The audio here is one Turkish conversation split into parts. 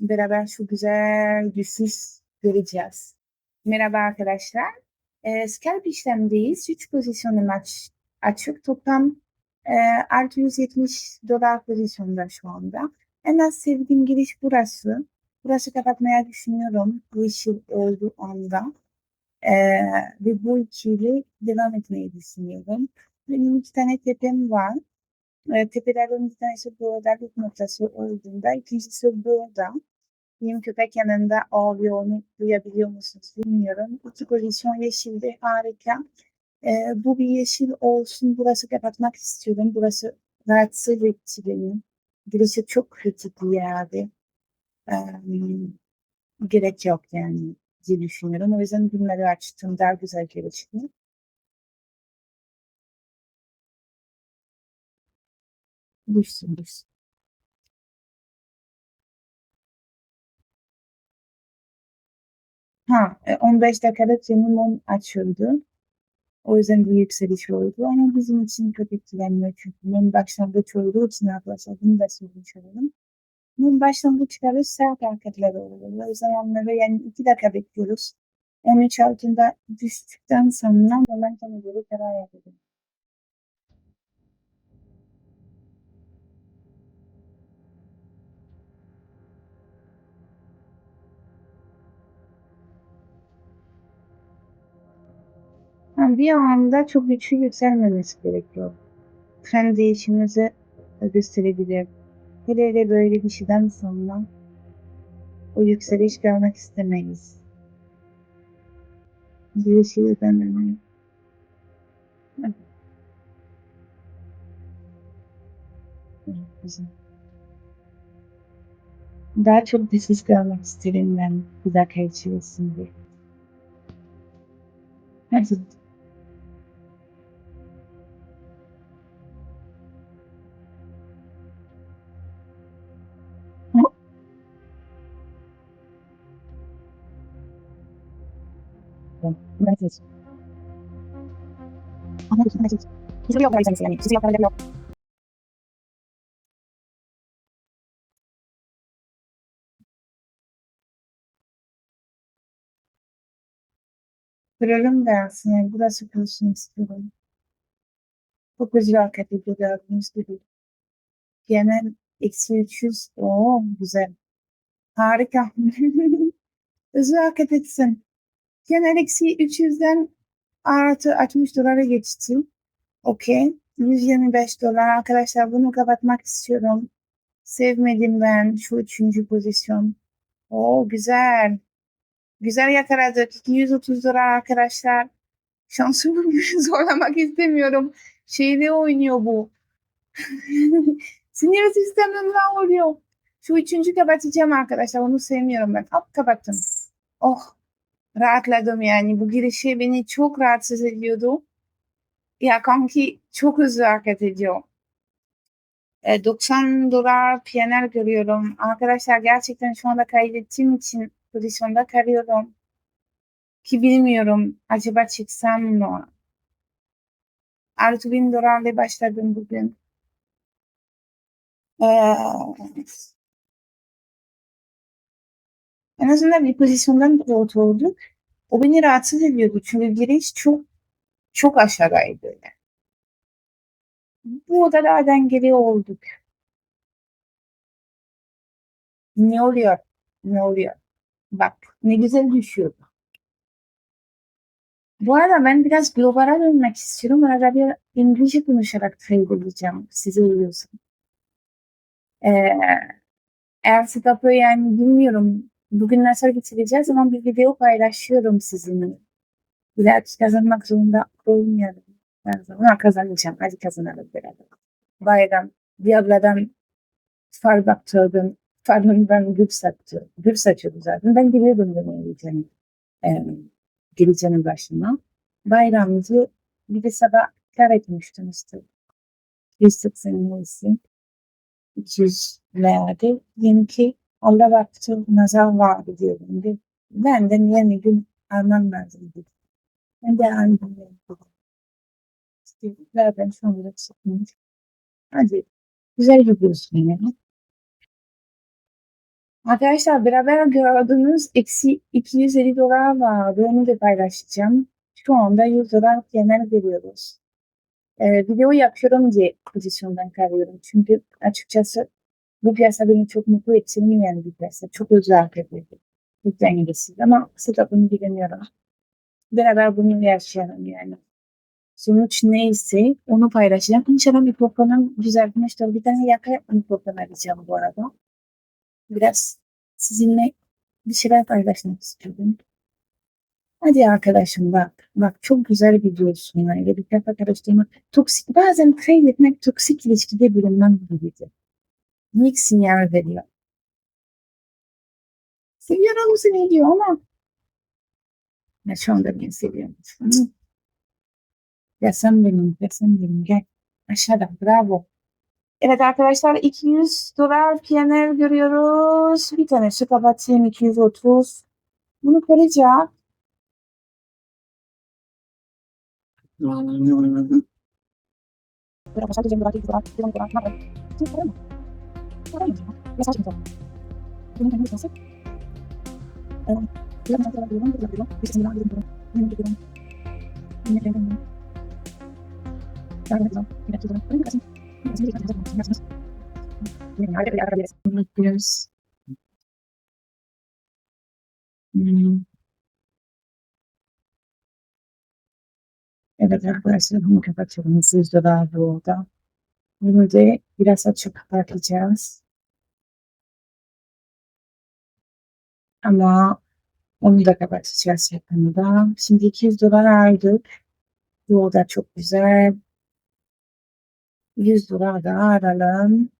Beraber şu güzel düşüş göreceğiz. Merhaba arkadaşlar. E, scalp işlemdeyiz. 3 pozisyonlu maç açık. Toplam e, 670 dolar pozisyonda şu anda. En az sevdiğim giriş burası. Burası kapatmaya düşünüyorum. Bu işi oldu anda. E, ve bu ikili devam etmeyi düşünüyorum. Benim iki tane tepem var. E, tepelerden bir tanesi bir noktası olduğunda ikincisi burada. Benim köpek yanında ağlıyor onu duyabiliyor musunuz bilmiyorum. İki pozisyon yeşilde harika. E, bu bir yeşil olsun. Burası kapatmak istiyorum. Burası rahatsız etti beni. Burası çok kritik bir yerde. E, gerek yok yani diye düşünüyorum. O yüzden bunları açtım. Daha güzel gelişti. Düşsün düşsün. Ha, e, 15 dakikada minimum açıldı. O yüzden bir yükseliş oldu. Ama bizim için çok etkilenmiyor çünkü mum başlangıç olduğu için arkadaşlar bunu da söylemiş olalım. Mum başlangıçları sert hareketler oluyor. O yüzden onları yani 2 dakika bekliyoruz. 13 altında düştükten sonra momentum göre karar yapıyoruz. Ha, bir anda çok güçlü yükselmemesi gerekiyor. Trend değişimimizi gösterebilir. Hele hele böyle bir şeyden sonra o yükseliş görmek istemeyiz. Şey önemli. Güzel. Daha çok düşüş görmek isterim ben bir dakika içerisinde. Hadi. Gracias. Hizo yok böyle yani. Hizo yok böyle yok. Kıralım dersin. Yani burası kırılsın istiyorum. Çok güzel ediyor gördüğünüz gibi. Genel eksi 300. Oo güzel. Harika. Hızlı hareket etsin. Genel eksi 300'den artı 60 dolara geçti. Okey. 125 dolar. Arkadaşlar bunu kapatmak istiyorum. Sevmedim ben şu üçüncü pozisyon. Oo güzel. Güzel yakaladık. 230 dolar arkadaşlar. Şansımı zorlamak istemiyorum. Şeyde oynuyor bu. Sinir sistemimden oluyor. Şu üçüncü kapatacağım arkadaşlar. Onu sevmiyorum ben. Hop kapattım. Oh rahatladım yani. Bu girişi beni çok rahatsız ediyordu. Ya kanki çok hızlı hareket ediyor. E, 90 dolar PNL görüyorum. Arkadaşlar gerçekten şu anda kaydettiğim için pozisyonda kalıyorum. Ki bilmiyorum acaba çıksam mı? 6000 dolarla başladım bugün. Ee, en azından bir pozisyondan kurtulduk. O beni rahatsız ediyordu çünkü giriş çok çok aşağıdaydı. Yani. Bu odalardan geri olduk. Ne oluyor? Ne oluyor? Bak ne güzel düşüyordu. Bu arada ben biraz globala dönmek istiyorum. Arada bir İngilizce konuşarak edeceğim. Size uyuyorsun. Ee, eğer setup'ı yani bilmiyorum bugünden sonra bitireceğiz ama bir video paylaşıyorum sizinle. İlaç kazanmak zorunda olmayalım. Her zaman kazanacağım. Hadi kazanalım beraber. Bayram, bir abladan far baktırdım. Farından gül sattı. Gül saçıyordu zaten. Ben biliyordum bunu geleceğini. Ee, geleceğinin başına. Bayramımızı bir de sabah kar etmiştim işte. 180 lirası. 200 liraydı. 22 onda baktım nazar vardı diyor. Şimdi ben de yeni gün almam lazım dedi. Ben de annem dedi. İşte zaten sonra çıkmış. Hadi güzel gidiyorsun yani. Arkadaşlar beraber gördüğünüz eksi 250 dolar vardı. Onu da paylaşacağım. Şu anda 100 dolar genel veriyoruz. Ee, video yapıyorum diye pozisyondan kalıyorum. Çünkü açıkçası bu piyasa beni çok mutlu ettirmeyen bir piyasa. Çok özel bir piyasa. Çok dengesiz ama setup'ını bilemiyorum. Beraber bunu yaşayalım yani. Sonuç neyse onu paylaşacağım. İnşallah mikrofonum düzeltmiştir. Bir tane yaka mikrofon arayacağım bu arada. Biraz sizinle bir şeyler paylaşmak istiyorum. Hadi arkadaşım bak. Bak çok güzel gidiyorsun. Yani bir kafa karıştırma. Toksik. Bazen trade etmek toksik ilişkide bulunman gibidir. Mix sinyal veriyor. Seviyorum seni diyor ama ya şu anda beni seviyormuş. Hı. Ya sen benim, ya sen benim. Gel. Aşağıda. Bravo. Evet arkadaşlar 200 dolar PNL görüyoruz. Bir tane şu kapatayım 230. Bunu koyacağım. Pero mesaj info. Bunun kendi lisansı. Biraz mesaj Ama onu da kapatacağız yakında. Şimdi 200 dolar aldık. Bu da çok güzel. 100 dolar da alalım.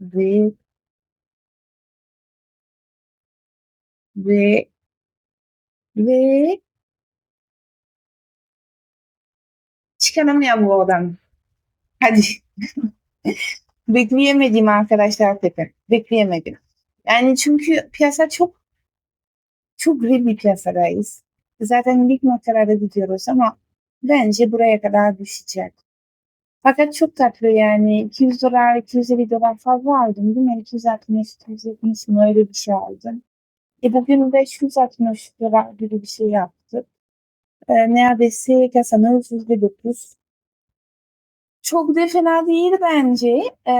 Ve ve ve çıkalım ya bu odan. Hadi. Bekleyemedim arkadaşlar tekrar. Bekleyemedim. Yani çünkü piyasa çok çok gri bir piyasadayız. Zaten ilk noktalarda gidiyoruz ama bence buraya kadar düşecek. Fakat çok tatlı yani 200 dolar, 250 dolar fazla aldım değil mi? 260, 270 mi öyle bir şey aldım. E bugün 560 dolar gibi bir şey yaptık. E, neredeyse kasamız %9. Çok da fena değil bence. Ee,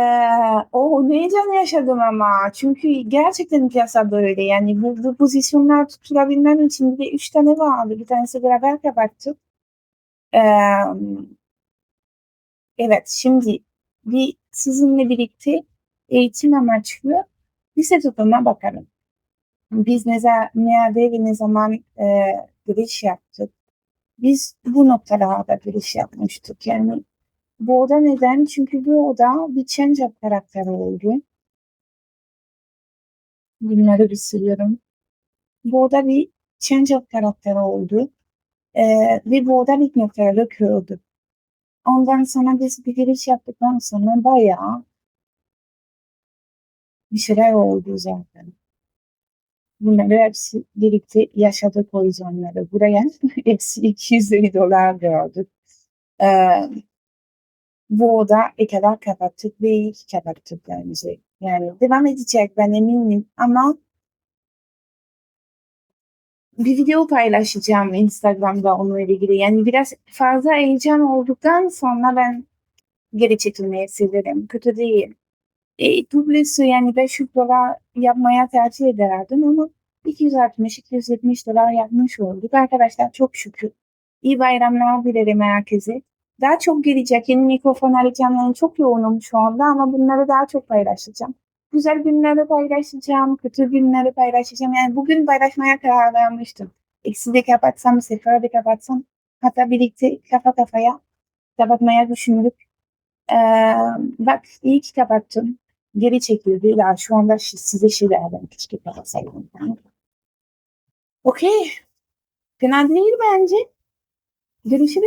o heyecan yaşadım ama. Çünkü gerçekten piyasa böyle. Yani bu, bu pozisyonlar tutulabilmem için bir de üç tane vardı. Bir tanesi beraber kapattık. Ee, evet şimdi bir sizinle birlikte eğitim amaçlı bir setup'ıma bakalım. Biz ne, nerede ve ne zaman e, giriş yaptık? Biz bu noktalarda giriş yapmıştık. Yani bu oda neden? Çünkü bu oda bir change-up karakteri oldu. Bunları bir siliyorum. Bu oda bir change-up karakteri oldu. Ee, ve bu oda ilk noktaları kırıldı. Ondan sonra biz bir giriş yaptıktan sonra bayağı bir şeyler oldu zaten. Bunları hepsi birlikte yaşadık o yüzdenleri. Buraya hepsi 250 dolar gördük. Ee, bu oda kadar kapattık ve iyi ki kapattık bence. Yani devam edecek ben eminim ama bir video paylaşacağım Instagram'da onunla ilgili. Yani biraz fazla heyecan olduktan sonra ben geri çekilmeyi severim. Kötü değil. E, dublesi yani 500 dolar yapmaya tercih ederdim ama 260-270 dolar yapmış olduk. Arkadaşlar çok şükür. İyi bayramlar dilerim herkese. Daha çok gelecek. Yeni mikrofon. Yani çok yoğunum şu anda ama bunları daha çok paylaşacağım. Güzel günleri paylaşacağım. Kötü günleri paylaşacağım. Yani bugün paylaşmaya karar vermiştim. İkisi de kapatsam, sefer de kapatsam. Hatta birlikte kafa kafaya kapatmaya düşündük. Ee, bak iyi ki kapattım. Geri çekildi. Ya şu anda size şeylerden keşke kapatsaydım. Okey. Fena değil bence. Görüşürüz.